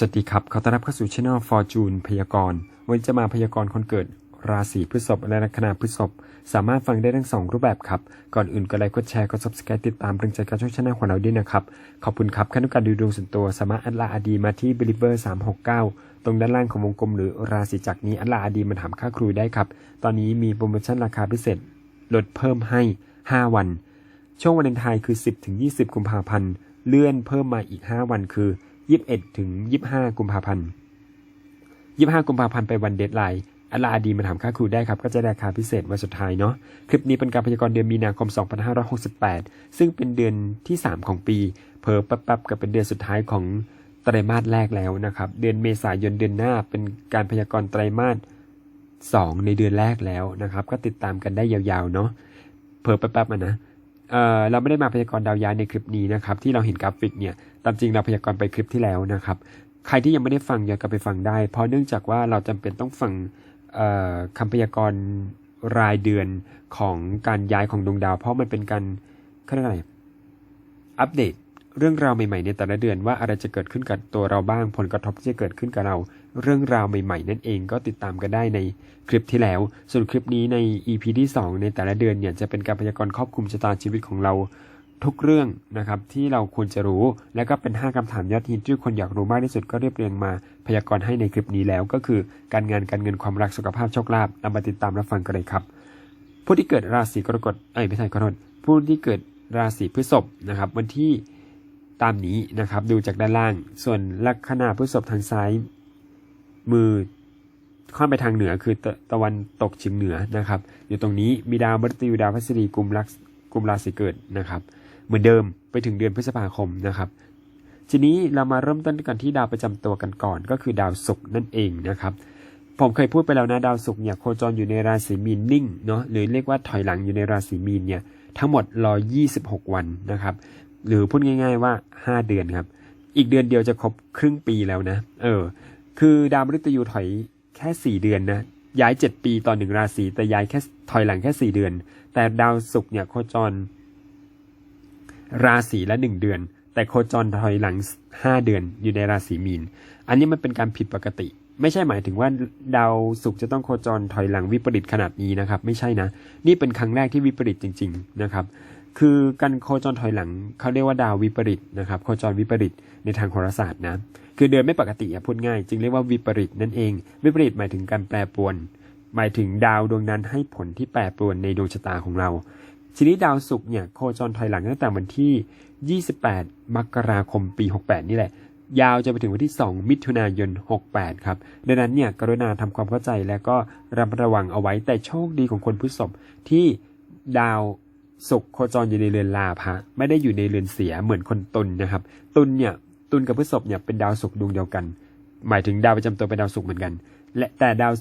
สวัสดีครับ ขอต้อนรับเข้าสู่ช่อง Fortune พยากรณ์ วันนี้จะมาพยากรณ์คนเกิดราศีพฤษภและลัคนาพฤษภสามารถฟังได้ทั้งสองรูปแบบครับ ก่อนอื่นก็ไลค์กดแชร์กด subscribe ติดตามกำลังใจการช่องช่องของเราด้วยนะครับ ขอบคุณครับขั้นการดูดวงส่วนตัว สามารถอัดลาอดีมาที่ believer 369 ตรงด้านล่างของวงกลมหรือราศีจักรนี้อัดลาอดีมาถามค่าครูได้ครับ ตอนนี้มีโปรโมชั่นราคาพิเศษลดเพิ่มให้ 5 วัน ช่วงวันเลนไทน์คือ 10ถึง20 กุมภาพันธ์เลื่อนเพิ่มมาอีก 5 วันคือ 21ถึง25กุมภาพันธ์25กุมภาพันธ์ไปวันเดทไลน์อัลลาดีมาถามค่าครูได้ครับก็จะได้ราคาพิเศษวันสุดท้ายเนาะคลิปนี้เป็นการพยากรณ์เดือนมีนาคม 2568 ซึ่งเป็นเดือนที่ 3 ของปี เพอแป๊บๆกับเป็นเดือนสุดท้ายของไตรมาสแรกแล้วนะครับ เดือนเมษายนเดือนหน้าเป็นการพยากรณ์ไตรมาส2 ในเดือนแรกแล้วนะครับ ก็ติดตามกันได้ยาวๆเนาะเพอแป๊บๆมานะเอ่อเราไม่ได้มาพยากรณ์ดาวย้ายในคลิปนี้นะครับที่เราเห็นกราฟิกเนี่ย ตามจริงเราพยากรณ์ไปคลิปที่แล้วนะครับ ใครที่ยังไม่ได้ฟังย้อนกลับไปฟังได้ เพราะเนื่องจากว่าเราจำเป็นต้องฟังเอ่อคำพยากรณ์รายเดือนของการย้ายของดวงดาว เพราะมันเป็นการเขาเรียกอะไรอัปเดตเรื่องราวใหม่ๆในแต่ละเดือนว่าอะไรจะเกิดขึ้นกับตัวเราบ้างผลกระทบที่จะเกิดขึ้นกับเรา เรื่องราวใหม่ๆ นั่นเองก็ติดตามกันได้ในคลิปที่แล้ว ส่วนคลิปนี้ใน EP ที่ 2 ในแต่ละเดือนเนี่ยจะเป็นการพยากรณ์ครอบคลุมชะตาชีวิตของเรา ทุกเรื่องนะครับที่เราควรจะรู้ และก็เป็น 5คำถามยอดฮิตที่คนอยากรู้มากที่สุดก็เรียบเรียงมาพยากรณ์ให้ในคลิปนี้แล้ว ก็คือการงานการเงินความรักสุขภาพโชคลาภเรามาติดตามรับฟังกันเลยครับ ผู้ที่เกิดราศีกรกฎเอ้ยไม่ใช่ขอโทษผู้ที่เกิดราศีพฤษภนะครับวันที่ตามนี้นะครับดูจากด้านล่าง ส่วนลัคนาพฤษภทางซ้าย มือค่อนไปทางเหนือคือตะตะวันตกเฉียงเหนือนะครับ อยู่ตรงนี้มีดาวมฤตยูดาวพฤษฎีกลุ่มลักษกุมราศีเกิดนะครับ เหมือนเดิมไปถึงเดือนพฤษภาคมนะครับ ทีนี้เรามาเริ่มต้นกันที่ดาวประจำตัวกันก่อน ก็คือดาวศุกร์นั่นเองนะครับ ผมเคยพูดไปแล้วนะดาวศุกร์เนี่ยโคจรอยู่ในราศีมีนนิ่งเนาะหรือเรียกว่าถอยหลังอยู่ในราศีมีนเนี่ยทั้งหมด126 วันนะครับ หรือพูดง่าย ๆว่า 5 เดือนครับ อีกเดือนเดียวจะครบครึ่งปีแล้วนะ เออ คือดาวมฤตยูถอยแค่ 4 เดือนนะย้าย 7 ปีต่อหนึ่งราศีแต่ย้ายแค่ถอยหลังแค่ 4 เดือน แต่ดาวศุกร์เนี่ยโคจร ราศีละ1เดือน แต่โคจรถอยหลัง5เดือนอยู่ในราศีมีน อันนี้มันเป็นการผิดปกติ ไม่ใช่หมายถึงว่าดาวศุกร์จะต้องโคจรถอยหลังวิปริตขนาดนี้นะครับ ไม่ใช่นะ นี่เป็นครั้งแรกที่วิปริตจริง ๆ นะครับ คือการโคจรถอยหลังเขาเรียกว่าดาววิปริตนะครับ โคจรวิปริตในทางโหราศาสตร์นะ คือเดินไม่ปกติพูดง่าย จึงเรียกว่าวิปริตนั่นเอง วิปริตหมายถึงการแปรปรวนหมายถึงดาวดวงนั้นให้ผลที่แปรปรวนในดวงชะตาของเรา ทีนี้ดาวศุกร์เนี่ยโคจรถอยหลังตั้งแต่วันที่ 28 มกราคมปี 68 นี่แหละ ยาวจะไปถึงวันที่ 2 มิถุนายน 68 ครับ ดังนั้นเนี่ยกรุณาทำความเข้าใจและก็ระมัดระวังเอาไว้แต่โชคดีของคนพฤษภที่ดาวศุกร์โคจรอยู่ในเรือนลาภะไม่ได้อยู่ในเรือนเสียเหมือนคนตุลนะครับ ตุลเนี่ยตุลกับพฤษภเนี่ยเป็นดาวศุกร์ดวงเดียวกัน หมายถึงดาวประจำตัวเป็นดาวศุกร์เหมือนกัน และแต่ดาว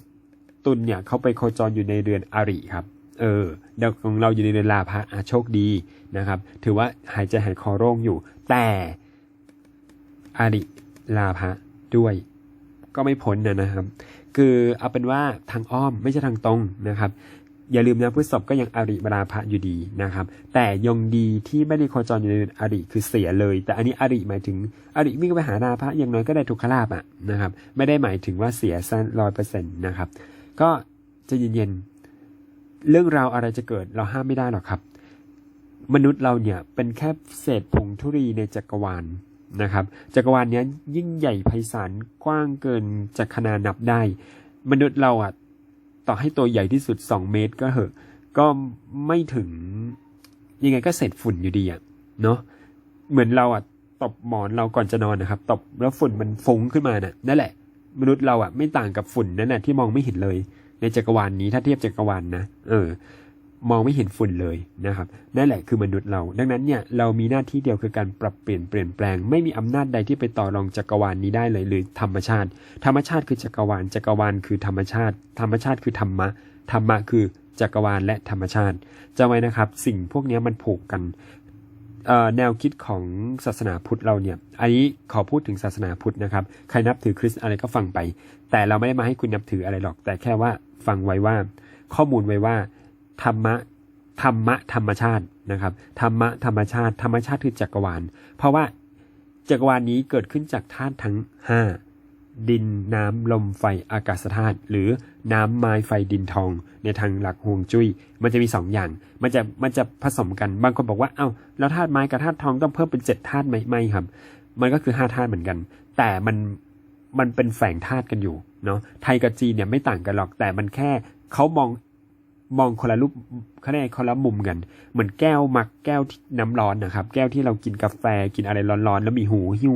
ตุลเนี่ยเขาไปโคจรอยู่ในเรือนอริครับ เออดาวของเราอยู่ในเรือนลาภะอะโชคดีนะครับ ถือว่าหายใจหายคอโล่งอยู่ แต่อาริลาภะด้วย ก็ไม่พ้นนะนะครับ คือเอาเป็นว่าทางอ้อมไม่ใช่ทางตรงนะครับ อย่าลืมนะพฤษภก็ยังอาริบราพะอยู่ดีนะครับ แต่ยังดีที่ไม่ได้โคจรอยู่ในอาริคือเสียเลย แต่อันนี้อาริหมายถึงอาริวิ่งไปหาราพะอย่างน้อยก็ได้ทุกขลาบอะนะครับ ไม่ได้หมายถึงว่าเสียสั้นร้อยเปอร์เซ็นต์นะครับ ก็จะเย็นๆ เรื่องราวอะไรจะเกิดเราห้ามไม่ได้หรอกครับ มนุษย์เราเนี่ยเป็นแค่เศษผงธุรีในจักรวาลนะครับ จักรวาลเนี้ยยิ่งใหญ่ไพศาลกว้างเกินจะขนานับได้ มนุษย์เราอะต่อให้ตัวใหญ่ที่สุด 2 เมตรก็เหอะ ก็ไม่ถึงยังไงก็เศษฝุ่นอยู่ดีอะเนาะเหมือนเราอะตบหมอนเราก่อนจะนอนนะครับ ตบแล้วฝุ่นมันฟุ้งขึ้นมาน่ะนั่นแหละ มนุษย์เราอะไม่ต่างกับฝุ่นนั่นแหละที่มองไม่เห็นเลย ในจักรวาลนี้ถ้าเทียบจักรวาลนะเออ มองไม่เห็นฝุ่นเลยนะครับนั่นแหละคือมนุษย์เรา ดังนั้นเนี่ยเรามีหน้าที่เดียวคือการปรับเปลี่ยนเปลี่ยนแปลง ไม่มีอำนาจใดที่ไปต่อรองจักรวาลนี้ได้เลยหรือธรรมชาติ ธรรมชาติคือจักรวาลจักรวาลคือธรรมชาติ ธรรมชาติคือธรรมะธรรมะคือจักรวาลและธรรมชาติจำไว้นะครับ สิ่งพวกนี้มันผูกกัน แนวคิดของศาสนาพุทธเราเนี่ยอันนี้ขอพูดถึงศาสนาพุทธนะครับ ใครนับถือคริสต์อะไรก็ฟังไป แต่เราไม่ได้มาให้คุณนับถืออะไรหรอก แต่แค่ว่าฟังไว้ว่า ข้อมูลไว้ว่า ธรรมะธรรมะธรรมชาตินะครับ ธรรมะธรรมชาติ ธรรมชาติคือจักรวาล เพราะว่าจักรวาลนี้เกิดขึ้นจากธาตุทั้งห้า ดินน้ำลมไฟอากาศธาตุหรือน้ำไม้ไฟดินทอง ในทางหลักฮวงจุ้ย มันจะมีสองอย่าง มันจะมันจะผสมกันบางคนบอกว่าเอ้าแล้วธาตุไม้กับธาตุทองต้องเพิ่มเป็นเจ็ดธาตุไหมไม่ครับ มันก็คือห้าธาตุเหมือนกัน แต่มันมันเป็นแฝงธาตุกันอยู่เนาะไทยกับจีนเนี่ยไม่ต่างกันหรอกแต่มันแค่เขามองมองคนละรูปเขาเรียกคนละมุมกัน เหมือนแก้วมักแก้วน้ำร้อนนะครับ แก้วที่เรากินกาแฟกินอะไรร้อนๆ แล้วมีหูหิ้ว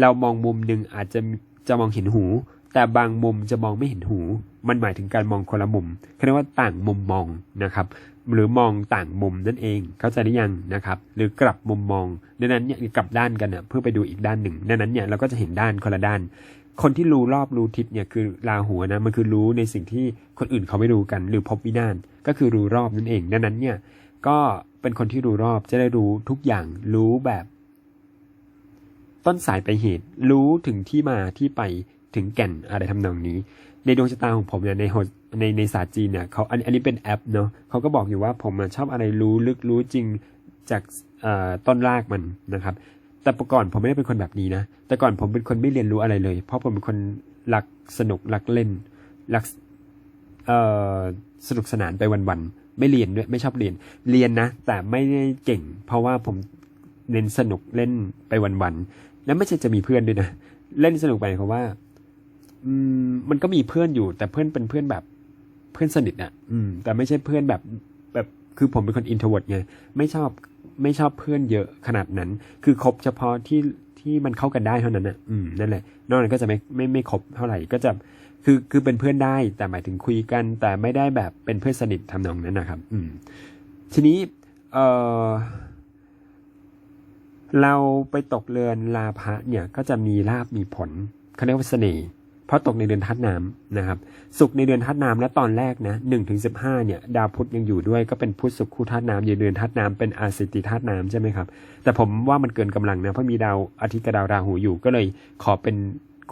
เรามองมุมหนึ่งอาจจะ จะมองเห็นหู แต่บางมุมจะมองไม่เห็นหู มันหมายถึงการมองคนละมุมเขาเรียกว่าต่างมุมมองนะครับ หรือมองต่างมุมนั่นเอง เข้าใจหรือยังนะครับ หรือกลับมุมมองดังนั้นเนี่ยกลับด้านกันเน่ะเพื่อไปดูอีกด้านหนึ่งดังนั้นเนี่ยเราก็จะเห็นด้านคนละด้านคนที่รู้รอบรู้ทิศเนี่ยคือราหูนะมันคือรู้ในสิ่งที่คนอื่นเขาไม่รู้กัน หรือพบวินาศก็คือรู้รอบนั่นเองดังนั้นเนี่ยก็เป็นคนที่รู้รอบจะได้รู้ทุกอย่างรู้แบบ ต้นสายไปเหตุ รู้ถึงที่มาที่ไปถึงแก่นอะไรทำนองนี้ ในดวงชะตาของผมเนี่ยในในในศาสตร์จีนเนี่ยเขาอันอันนี้เป็นแอปเนาะเขาก็บอกอยู่ว่าผมชอบอะไรรู้ลึกรู้จริงจากต้นรากมันนะครับ แต่ปก่อนผมไม่ได้เป็นคนแบบนี้นะ แต่ก่อนผมเป็นคนไม่เรียนรู้อะไรเลย เพราะผมเป็นคนรักสนุกรักเล่นรักสนุกสนานไปวันๆไม่เรียนด้วยไม่ชอบเรียนเรียนนะ แต่ไม่ได้เก่ง เพราะว่าผมเน้นสนุกเล่นไปวันๆ แล้วไม่ใช่จะมีเพื่อนด้วยนะ เล่นสนุกไปเพราะว่า อืม มันก็มีเพื่อนอยู่ แต่เพื่อนเป็นเพื่อนแบบเพื่อนสนิทอะอืม แต่ไม่ใช่เพื่อนแบบแบบคือผมเป็นคนอินโทรเวิร์ดไงไม่ชอบไม่ชอบเพื่อนเยอะขนาดนั้น คือคบเฉพาะที่ที่มันเข้ากันได้เท่านั้นอะอืมนั่นแหละ นอกนั้นก็จะไม่ไม่ไม่คบเท่าไหร่ก็จะคือคือเป็นเพื่อนได้แต่หมายถึงคุยกัน แต่ไม่ได้แบบเป็นเพื่อนสนิททำนองนั้นนะครับ อืม ทีนี้ เออ เราไปตกเรือนลาภะเนี่ยก็จะมีลาบมีผลเขาเรียกว่าเสน่ห์เพราะตกในเดือนธาตุน้ำนะครับ สุกร์ในเดือนธาตุน้ำและตอนแรกนะหนึ่งถึงสิบห้าเนี่ย ดาวพุธยังอยู่ด้วยก็เป็นพุธสุขคู่ธาตุน้ำอยู่เดือนธาตุน้ำเป็นอาสิติธาตุน้ำใช่ไหมครับ แต่ผมว่ามันเกินกำลังนะเพราะมีดาวอาทิตย์กับดาวราหูอยู่ก็เลยขอเป็น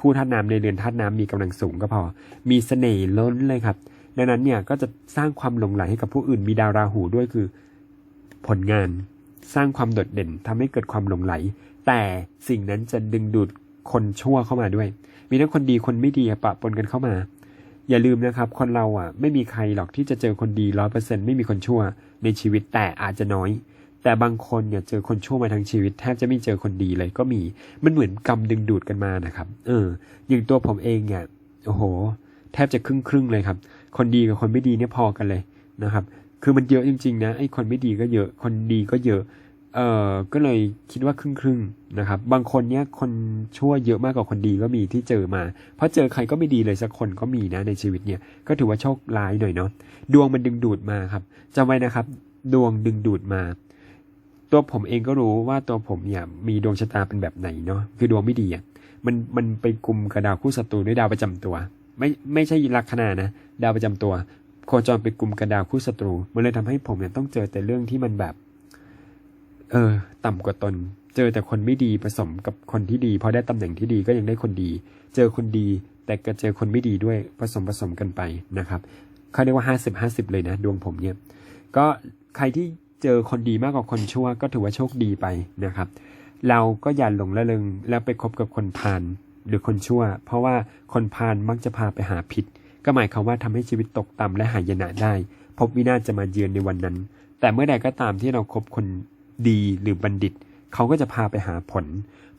คู่ธาตุน้ำในเดือนธาตุน้ำมีกำลังสูงก็พอ มีเสน่ห์ล้นเลยครับดังนั้นเนี่ยก็จะสร้างความหลงไหลให้กับผู้อื่นมีดาวราหูด้วยคือผลงาน สร้างความโดดเด่นทำให้เกิดความหลงไหล แต่สิ่งนั้นจะดึงดูดคนชั่วเข้ามาด้วย มีทั้งคนดีคนไม่ดีปะปนกันเข้ามา อย่าลืมนะครับ คนเราอะ ไม่มีใครหรอกที่จะเจอคนดีร้อยเปอร์เซ็นไม่มีคนชั่ว ในชีวิตแต่อาจจะน้อย แต่บางคนเนี่ยเจอคนชั่วมาทั้งชีวิตแทบจะไม่เจอคนดีเลยก็มี มันเหมือนกรรมดึงดูดกันมานะครับ เออ อย่างตัวผมเองเนี่ยโอ้โห แทบจะครึ่งครึ่งเลยครับ คนดีกับคนไม่ดีเนี่ยพอกันเลยนะครับ คือมันเยอะจริงๆนะไอ้คนไม่ดีก็เยอะ คนดีก็เยอะ เอ่อก็เลยคิดว่าครึ่งครึ่งๆนะครับ บางคนเนี่ยคนชั่วเยอะมากกว่าคนดีก็มีที่เจอมา เพราะเจอใครก็ไม่ดีเลยสักคนก็มีนะในชีวิตเนี่ย ก็ถือว่าโชคร้ายหน่อยเนาะ ดวงมันดึงดูดมาครับจำไว้นะครับ ดวงดึงดูดมา ตัวผมเองก็รู้ว่าตัวผมเนี่ยมีดวงชะตาเป็นแบบไหนเนาะ คือดวงไม่ดีอะ มันมันไปกลุ่มกับดาวคู่ศัตรูด้วยดาวประจำตัว ไม่ไม่ใช่ลัคนานะ ดาวประจำตัว โคจรไปกลุ่มกับดาวคู่ศัตรู มันเลยทำให้ผมเนี่ยต้องเจอแต่เรื่องที่มันแบบ เออ ต่ำกว่าตน เจอแต่คนไม่ดีผสมกับคนที่ดีพอได้ตำแหน่งที่ดีก็ยังได้คนดี เจอคนดี แต่ก็เจอคนไม่ดีด้วยผสมผสมกันไปนะครับเขาเรียกว่าห้าสิบห้าสิบเลยนะ ดวงผมเนี่ย ก็ใครที่เจอคนดีมากกว่าคนชั่ว ก็ถือว่าโชคดีไปนะครับ เราก็อย่าหลงละเลงแล้วไปคบกับคนพาลหรือคนชั่ว เพราะว่าคนพาลมักจะพาไปหาผิด ก็หมายความว่าทำให้ชีวิตตกต่ำและหายนะได้ พบวินาศจะมาเยือนในวันนั้น แต่เมื่อใดก็ตามที่เราคบคน ดีหรือบัณฑิต เขาก็จะพาไปหาผล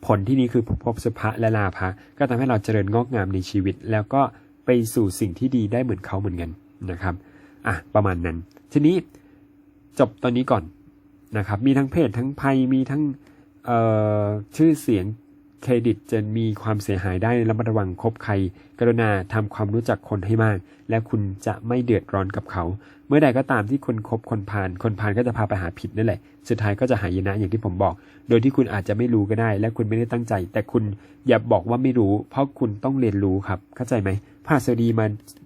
ผลที่นี้คือพบสุภะและลาภะก็ทำให้เราเจริญงอกงามในชีวิต แล้วก็ไปสู่สิ่งที่ดีได้เหมือนเขาเหมือนกันนะครับอะประมาณนั้น ทีนี้จบตอนนี้ก่อนนะครับ มีทั้งเพศทั้งภัยมีทั้งเอ่อชื่อเสียงเครดิตจะมีความเสียหายได้ระมัดระวังคบใคร กรุณาทำความรู้จักคนให้มาก และคุณจะไม่เดือดร้อนกับเขา มื่อใดก็ตามที่คุณคบคนพาลคนพาลก็จะพาไปหาผิดนั่นแหละ สุดท้ายก็จะหายนะอย่างที่ผมบอก โดยที่คุณอาจจะไม่รู้ก็ได้ และคุณไม่ได้ตั้งใจ แต่คุณอย่าบอกว่าไม่รู้ เพราะคุณต้องเรียนรู้ครับ เข้าใจไหมพระสดีมา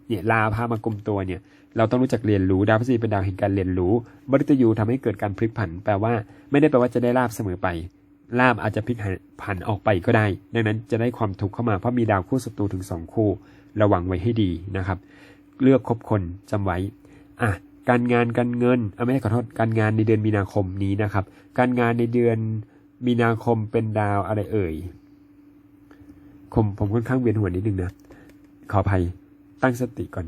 เนี่ยลาพามากลมตัวเนี่ย เราต้องรู้จักเรียนรู้ ดาวพฤษฎีเป็นดาวแห่งการเรียนรู้ บริตยูทำให้เกิดการพลิกผัน แปลว่า ไม่ได้แปลว่าจะได้ลาบเสมอไปลาบอาจจะพลิกผันออกไปก็ได้ ดังนั้นจะได้ความทุกข์เข้ามาเพราะมีดาวคู่ศัตรูถึงสองคู่ ระวังไว้ให้ดีนะครับ เลือกคบคนจำไว้ อะการงานการเงินอะไม่ใช่ขอโทษการงานในเดือนมีนาคมนี้นะครับ การงานในเดือนมีนาคมเป็นดาวอะไรเอ่ยผมผมค่อนข้างเวียนหัวนิดนึงนะขออภัยตั้งสติก่อน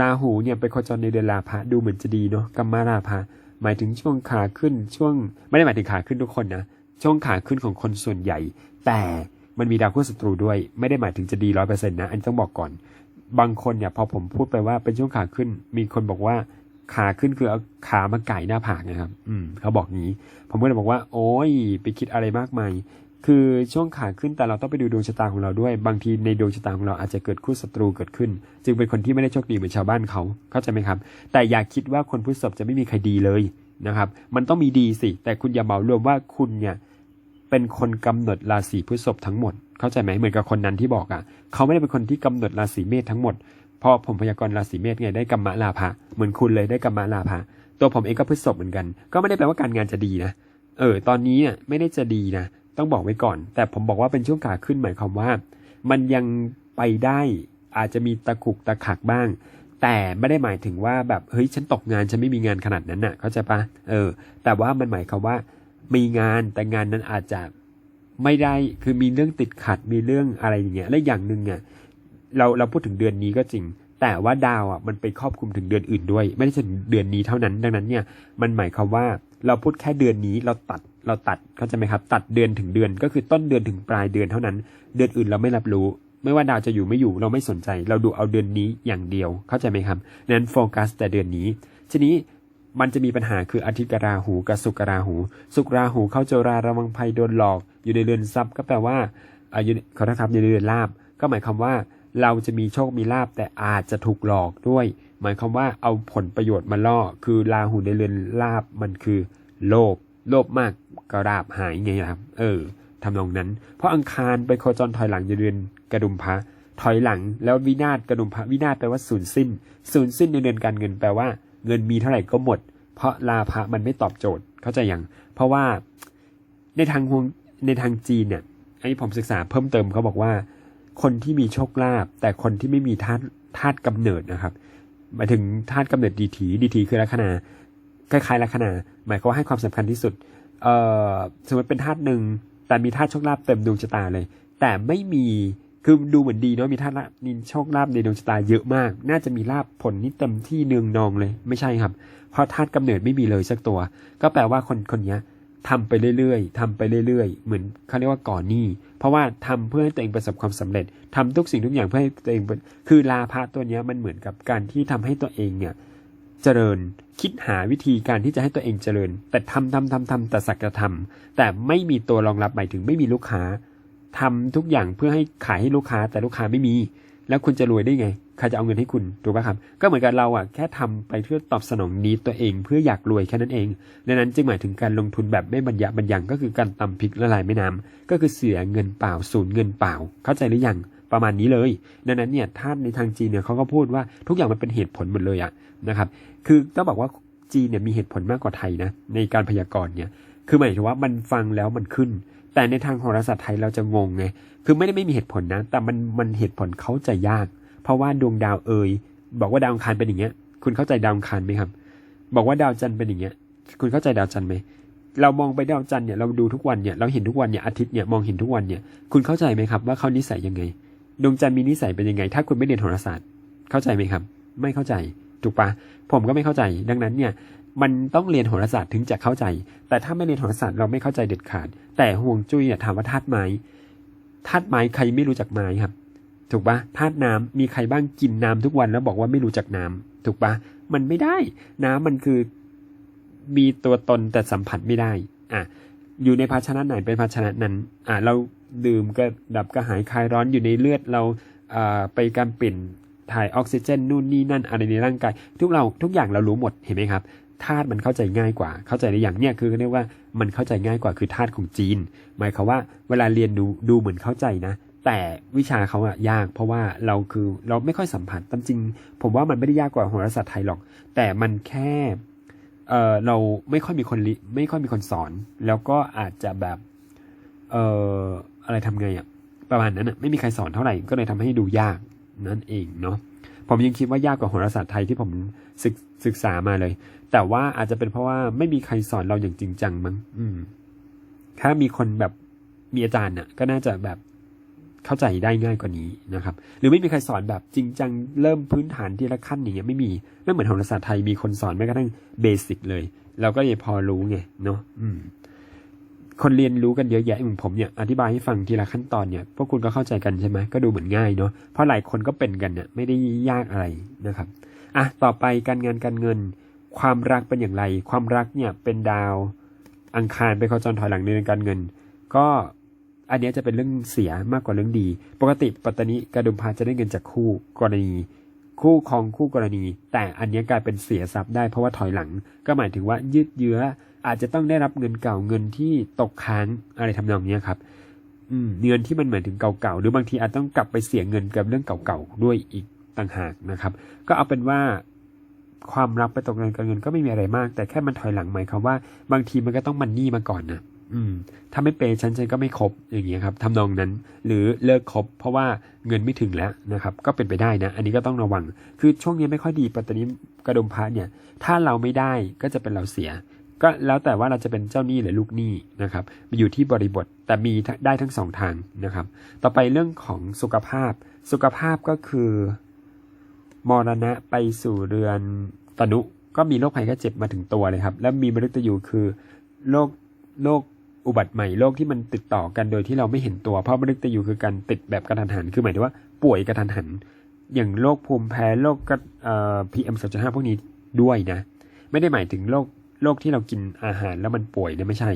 ราหูเนี่ยไปโคจรในเดือนลาภะดูเหมือนจะดีเนาะกัมมาราภะหมายถึงช่วงขาขึ้นช่วง ไม่ได้หมายถึงขาขึ้นทุกคนนะช่วงขาขึ้นของคนส่วนใหญ่ แต่มันมีดาวคู่ศัตรูด้วย ไม่ได้หมายถึงจะดีร้อยเปอร์เซ็นต์นะ อันนต้องบอกก่อน บางคนเนี่ยพอผมพูดไปว่าเป็นช่วงขาขึ้น มีคนบอกว่าขาขึ้นคือเอาขามาไก่หน้าผากนะครับ อืมเขาบอกงี้ ผมก็เลยบอกว่า โอ้ยไปคิดอะไรมากมายคือช่วงขาขึ้นแต่เราต้องไปดูดวงชะตาของเราด้วย บางทีในดวงชะตาของเราอาจจะเกิดคู่ศัตรูเกิดขึ้น จึงเป็นคนที่ไม่ได้โชคดีเหมือนชาวบ้านเขาเข้าใจไหมครับ แต่อย่าคิดว่าคนพฤษภจะไม่มีใครดีเลยนะครับ มันต้องมีดีสิ แต่คุณอย่าเหมารวมว่าคุณเนี่ยเป็นคนกำหนดราศีพฤษภทั้งหมด เข้าใจไหมเหมือนกับคนนั้นที่บอกอะ่ะ เขาไม่ได้เป็นคนที่กำหนดราศีเมษทั้งหมดเพอผมพยากรณ์ราศีเมษไงได้กัมมะลาภะเหมือนคุณเลยได้กัมมะลาภะตัวผมเองก็พฤษภเหมือนกัน ก็ไม่ได้แปลว่าการงานจะดีนะเออ ตอนนี้เนี่ยไม่ได้จะดีนะต้องบอกไว้ก่อน แต่ผมบอกว่าเป็นช่วงขาขึ้นหมายความว่า มันยังไปได้อาจจะมีตะขุกตะขักบ้าง แต่ไม่ได้หมายถึงว่าแบบเฮ้ยฉันตกงานฉันไม่มีงานขนาดนั้นน่ะเข้าใจปะเออ แต่ว่ามันหมายความว่ามีงานแต่งานนั้นอาจจะ ไม่ได้คือมีเรื่องติดขัดมีเรื่องอะไรอย่างเงี้ยและอย่างหนึ่งเนี่ยเราเราพูดถึงเดือนนี้ก็จริง แต่ว่าดาวอะมันไปครอบคลุมถึงเดือนอื่นด้วย ไม่ได้ถึงเดือนนี้เท่านั้น ดังนั้นเนี่ยมันหมายความว่าเราพูดแค่เดือนนี้เราตัดเราตัดเข้าใจไหมครับ ตัดเดือนถึงเดือนก็คือต้นเดือนถึงปลายเดือนเท่านั้น เดือนอื่นเราไม่รับรู้ ไม่ว่าดาวจะอยู่ไม่อยู่เราไม่สนใจ เราดูเอาเดือนนี้อย่างเดียวเข้าใจไหมครับนั้นโฟกัสแต่เดือนนี้ทีนี้ มันจะมีปัญหาคืออาทิตย์กราหูกับสุกราหู สุกราหูเข้าเจราระวังภัยโดนหลอก อยู่ในเรือนทรัพย์ก็แปลว่าอายุเขาถ้าทำอยู่ในเรือนลาบ ก็หมายความว่า เราจะมีโชคมีลาบแต่อาจจะถูกหลอกด้วย หมายความว่าเอาผลประโยชน์มาล่อ คือราหูในเรือนลาบมันคือ โลภโลภมากก็ราบหายไงครับ เออทำนองนั้น เพราะอังคารไปโคจรถอยหลังอยู่เดือนกระดุมพระถอยหลังแล้ววินาศกระดุมพระวินาศแปลว่าสูญสิ้น สูญสิ้นในเดือนการเงินแปลว่า เงินมีเท่าไหร่ก็หมด เพราะลาภะมันไม่ตอบโจทย์เข้าใจยังเพราะว่าในทางฮวงในทางจีนเนี่ยไอ้ผมศึกษาเพิ่มเติมเขาบอกว่า คนที่มีโชคลาภแต่คนที่ไม่มีธาตุธาตุกำเนิดนะครับหมายถึงธาตุกำเนิดดีถีดีถีคือลัคนาคล้ายๆลัคนา หมายความว่าให้ความสำคัญที่สุดเอ่อสมมติเป็นธาตุหนึ่งแต่มีธาตุโชคลาภเต็มดวงชะตาเลย แต่ไม่มี คือดูเหมือนดีเนาะมีธาตุมีโชคลาภในดวงชะตาเยอะมาก น่าจะมีลาภผลนี่เต็มที่เนืองนองเลย ไม่ใช่ครับ เพราะธาตุกำเนิดไม่มีเลยสักตัว ก็แปลว่าคนคนนี้ทำไปเรื่อยๆทำไปเรื่อยๆ เหมือนเขาเรียกว่าก่อนหนี้ เพราะว่าทำเพื่อให้ตัวเองประสบความสำเร็จทำทุกสิ่งทุกอย่างเพื่อให้ตัวเอง คือลาภะตัวนี้มันเหมือนกับการที่ทำให้ตัวเองเนี่ยเจริญคิดหาวิธีการที่จะให้ตัวเองเจริญ แต่ทำทำทำทำแต่สักจะทำแต่ไม่มีตัวรองรับหมายถึงไม่มีลูกค้า ทำทุกอย่างเพื่อให้ขายให้ลูกค้าแต่ลูกค้าไม่มี แล้วคุณจะรวยได้ไงใครจะเอาเงินให้คุณถูกป่ะครับ ก็เหมือนกับเราอะแค่ทำไปเพื่อตอบสนองนี้ตัวเองเพื่ออยากรวยแค่นั้นเองดังนั้นจึงหมายถึงการลงทุนแบบไม่บรรยะบรรยังก็คือการตำพริกละลายแม่น้ำก็คือเสียเงินเปล่าสูญเงินเปล่า เข้าใจหรือยังประมาณนี้เลย ดังนั้นเนี่ยท่านในทางจีนเนี่ยเขาก็พูดว่าทุกอย่างมันเป็นเหตุผลหมดเลยอะนะครับ คือต้องบอกว่าจีนเนี่ยมีเหตุผลมากกว่าไทยนะในการพยากรณ์เนี่ย คือหมายถึงว่ามันฟังแล้วมันขึ้น แต่ในทางโหราศาสตร์ไทยเราจะงงไง คือไม่ได้ไม่มีเหตุผลนะ แต่มันมันเหตุผลเขาใจยาก เพราะว่าดวงดาวเอยบอกว่าดาวอังคารเป็นอย่างเงี้ย คุณเข้าใจดาวอังคารไหมครับ บอกว่าดาวจันทร์เป็นอย่างเงี้ย คุณเข้าใจดาวจันทร์ไหมเรามองไปดาวจันทร์เนี่ยเราดูทุกวันเนี่ยเราเห็นทุกวันเนี่ยอาทิตย์เนี่ยมองเห็นทุกวันเนี่ย คุณเข้าใจไหมครับว่าเขานิสัยยังไง ดวงจันทร์มีนิสัยเป็นยังไง ถ้าคุณไม่เรียนโหราศาสตร์ เข้าใจไหมครับ ไม่เข้าใจถูกปะผมก็ไม่เข้าใจ ดังนั้นเนี่ย มันต้องเรียนโหราศาสตร์ถึงจะเข้าใจ แต่ถ้าไม่เรียนโหราศาสตร์เราไม่เข้าใจเด็ดขาด แต่ห่วงจุ้ยเนี่ยถามว่าธาตุไม้ธาตุไม้ใครไม่รู้จักไม้ครับ ถูกปะธาตุน้ำมีใครบ้างกินน้ำทุกวันแล้วบอกว่าไม่รู้จักน้ำถูกปะมันไม่ได้ น้ำมันคือมีตัวตนแต่สัมผัสไม่ได้ อะ อยู่ในภาชนะไหนเป็นภาชนะนั้น อะเราดื่มก็ดับกระหายคลายร้อนอยู่ในเลือดเราอ่าไปการเปลี่ยนถ่ายออกซิเจนนู่นนี่นั่นอะไรในร่างกาย ทุกเราทุกอย่างเรารู้หมดเห็นไหมครับ ธาตุมันเข้าใจง่ายกว่า เข้าใจในอย่างเนี้ยคือเรียกว่ามันเข้าใจง่ายกว่าคือธาตุของจีน หมายความว่าเวลาเรียนดูดูเหมือนเข้าใจนะ แต่วิชาเขาอะยาก เพราะว่าเราคือเราไม่ค่อยสัมผัสตามจริง ผมว่ามันไม่ได้ยากกว่าโหราศาสตร์ไทยหรอก แต่มันแค่เออเราไม่ค่อยมีคนไม่ค่อยมีคนสอน แล้วก็อาจจะแบบเอออะไรทำไงอะประมาณนั้นอะไม่มีใครสอนเท่าไหร่ก็เลยทำให้ดูยากนั่นเองเนาะ ผมยังคิดว่ายากกว่าโหราศาสตร์ไทยที่ผมศึกศึกษามาเลย แต่ว่าอาจจะเป็นเพราะว่าไม่มีใครสอนเราอย่างจริงจังมั้งอืม ถ้ามีคนแบบมีอาจารย์น่ะ ก็น่าจะแบบเข้าใจได้ง่ายกว่านี้นะครับ หรือไม่มีใครสอนแบบจริงจังเริ่มพื้นฐานทีละขั้นอย่างเงี้ยไม่มีไม่เหมือนของภาษาไทยมีคนสอนแม้กระทั่งเบสิกเลย เราก็ยังพอรู้ไงเนาะอืม คนเรียนรู้กันเยอะแยะอย่างผมเนี่ยอธิบายให้ฟังทีละขั้นตอนเนี่ยพวกคุณก็เข้าใจกันใช่ไหมก็ดูเหมือนง่ายเนาะเพราะหลายคนก็เป็นกันเนี่ยไม่ได้ยากอะไรนะครับอะต่อไปการงานการเงิน ความรักเป็นอย่างไร ความรักเนี่ยเป็นดาวอังคารเป็นโคจรถอยหลังในเรื่องการเงิน ก็อันเนี้ยจะเป็นเรื่องเสียมากกว่าเรื่องดี ปกติปัตตานีกระดุมพาจะได้เงินจากคู่กรณี คู่ครองคู่กรณี แต่อันเนี้ยกลายเป็นเสียทรัพย์ได้เพราะว่าถอยหลัง ก็หมายถึงว่ายืดเยื้อ อาจจะต้องได้รับเงินเก่าเงินที่ตกค้างอะไรทำนองนี้ครับอืมเงินที่มันเหมือนถึงเก่าๆหรือบางทีอาจต้องกลับไปเสียเงินกับเรื่องเก่าๆด้วยอีกต่างหากนะครับ ก็เอาเป็นว่าความรักไปตกเงินกับเงินก็ไม่มีอะไรมาก แต่แค่มันถอยหลังหมายความว่า บางทีมันก็ต้องมันนี่มาก่อนนะอืม ถ้าไม่เปย์ฉันฉันก็ไม่ครบอย่างเงี้ยครับทำนองนั้น หรือเลิกคบเพราะว่าเงินไม่ถึงแล้วนะครับ ก็เป็นไปได้นะ อันนี้ก็ต้องระวัง คือช่วงนี้ไม่ค่อยดีปัตตานีกระดมพระเนี่ย ถ้าเราไม่ได้ก็จะเป็นเราเสีย ก็แล้วแต่ว่าเราจะเป็นเจ้าหนี้หรือลูกหนี้นะครับอยู่ที่บริบทแต่มีได้ทั้งสองทางนะครับ ต่อไปเรื่องของสุขภาพ สุขภาพก็คือ มรณะไปสู่เรือนตนุก็มีโรคภัยแค่เจ็บมาถึงตัวเลยครับ แล้วมีมฤตยูคือโรคโรคอุบัติใหม่โรคที่มันติดต่อกันโดยที่เราไม่เห็นตัว เพราะมฤตยูคือการติดแบบกระทันหัน คือหมายถึงว่าป่วยกระทันหัน อย่างโรคภูมิแพ้โรคกระเอ่อพีเอ็มสองจุดห้าพวกนี้ด้วยนะ ไม่ได้หมายถึงโรค โรคที่เรากินอาหารแล้วมันป่วยเนี่ยไม่ใช่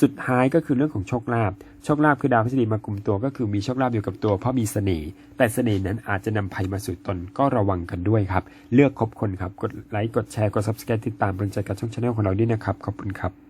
สุดท้ายก็คือเรื่องของโชคลาภ โชคลาภคือดาวพฤหัสมากลุ่มตัวก็คือมีโชคลาภอยู่กับตัวเพราะมีเสน่ห์ แต่เสน่ห์นั้นอาจจะนำภัยมาสู่ตนก็ระวังกันด้วยครับ เลือกคบคนครับ กดไลค์ กดแชร์ กดซับสไครต์ติดตามเป็นใจกับช่องชาแนลของเราด้วยนะครับ ขอบคุณครับ